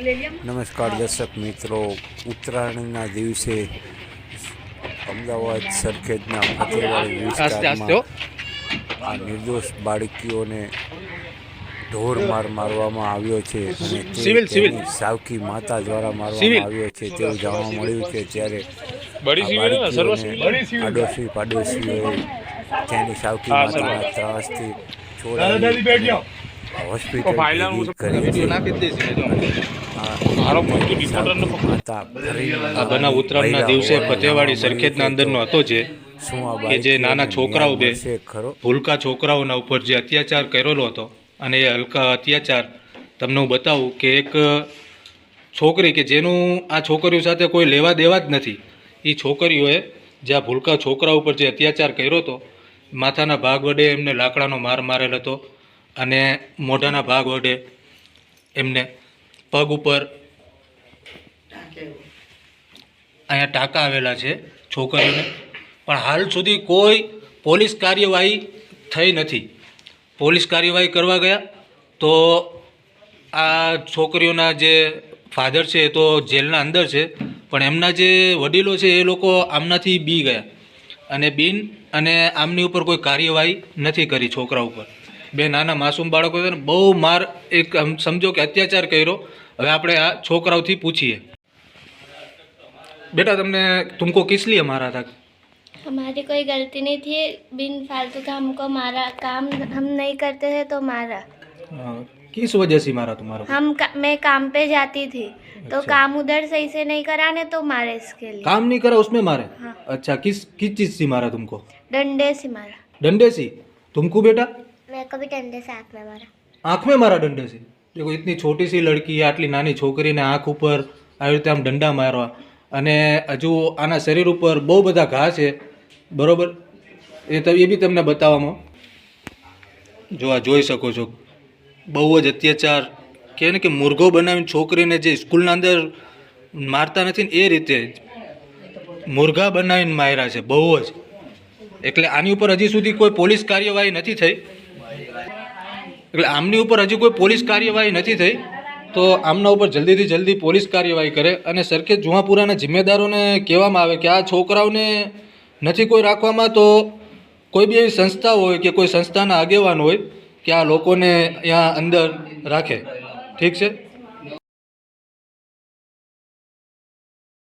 નમસ્કાર દર્શક મિત્રો ઉત્તરાયણના દિવસે અમદાવાદ સરખેજના ફતેવાડી. વિસ્તારમાં આ નિર્દોષ બાળકીઓને ઢોર માર મારવામાં આવ્યો છે અને સિવિલ, સિવિલ. સાવકી માતા દ્વારા મારવામાં આવ્યો છે તેવું જાણવા મળ્યું છે ત્યારે આડોશી પાડોશીઓએ તેની સાવકી માતાના ત્રાસથી દાદી બેઠ જાઓ. હોસ્પિટલ બનાવ ઉત્તરાયણના દિવસે ફતેવાડી સરખેજના અંદરનો હતો જે કે જે નાના છોકરાઓ બે ભૂલકા છોકરાઓના ઉપર જે અત્યાચાર કરેલો હતો અને એ હલકા અત્યાચાર તમને હું બતાવું કે એક છોકરી કે જેનું આ છોકરીઓ સાથે કોઈ લેવા દેવા જ નથી એ છોકરીઓએ જે આ ભૂલકા છોકરા ઉપર જે અત્યાચાર કર્યો હતો માથાના ભાગ વડે એમને લાકડાનો માર મારેલ હતો અને મોઢાના ભાગ વડે એમને પગ ઉપર અહીંયા ટાંકા આવેલા છે છોકરીઓને. પણ હાલ સુધી કોઈ પોલીસ કાર્યવાહી થઈ નથી. પોલીસ કાર્યવાહી કરવા ગયા તો આ છોકરીઓના જે ફાધર છે એ તો જેલના અંદર છે, પણ એમના જે વડીલો છે એ લોકો આમનાથી બી ગયા. અને બિન અને આમની ઉપર કોઈ કાર્યવાહી નથી કરી છોકરા ઉપર. બે નાના માસૂમ બાળકો છે ને બહુ માર એક આમ સમજો કે અત્યાચાર કર્યો હવે આપણે આ છોકરાઓથી પૂછીએ बेटा तुमने तुमको किस लिए मारा था हमारी कोई गलती नहीं थी बिन फालतू का हमको मारा काम हम नहीं करते थे तो मारा अ, किस वजह से मारा तुम्हारा हम का, मैं काम पे जाती थी तो अच्छा। काम उधर सही से नहीं कराने तो मारे इसके लिए काम नहीं करा उसमें मारे हाँ। अच्छा किस किस चीज से मारा तुमको डंडे से मारा डंडे से तुमको बेटा मेरे को भी डंडे से हाथ में मारा आँख में मारा डंडे से देखो इतनी छोटी सी लड़की આટલી નાની છોકરીને આંખ ઉપર આવી રીતે આમ દંડા મારવા અને હજુ આના શરીર ઉપર બહુ બધા ઘા છે બરોબર એ તો એ બી તમને બતાવવામાં જો આ જોઈ શકો છો બહુ જ અત્યાચાર કહે ને કે મુર્ગો બનાવીને છોકરીને જે સ્કૂલના અંદર મારતા નથી ને એ રીતે મુર્ગા બનાવીને માર્યા છે બહુ જ એટલે આની ઉપર હજી સુધી કોઈ પોલીસ કાર્યવાહી નથી થઈ એટલે આમની ઉપર હજી કોઈ પોલીસ કાર્યવાહી નથી થઈ, તો આમના ઉપર જલ્દીથી જલ્દી પોલીસ કાર્યવાહી કરે. અને સરખેજ જુહાપુરાના જિમ્મેદારોને કહેવામાં આવે કે આ છોકરાઓને નથી કોઈ રાખવામાં, તો કોઈ બી એવી સંસ્થા હોય કે કોઈ સંસ્થાના આગેવાન હોય કે આ લોકોને અહીંયા અંદર રાખે. ઠીક છે?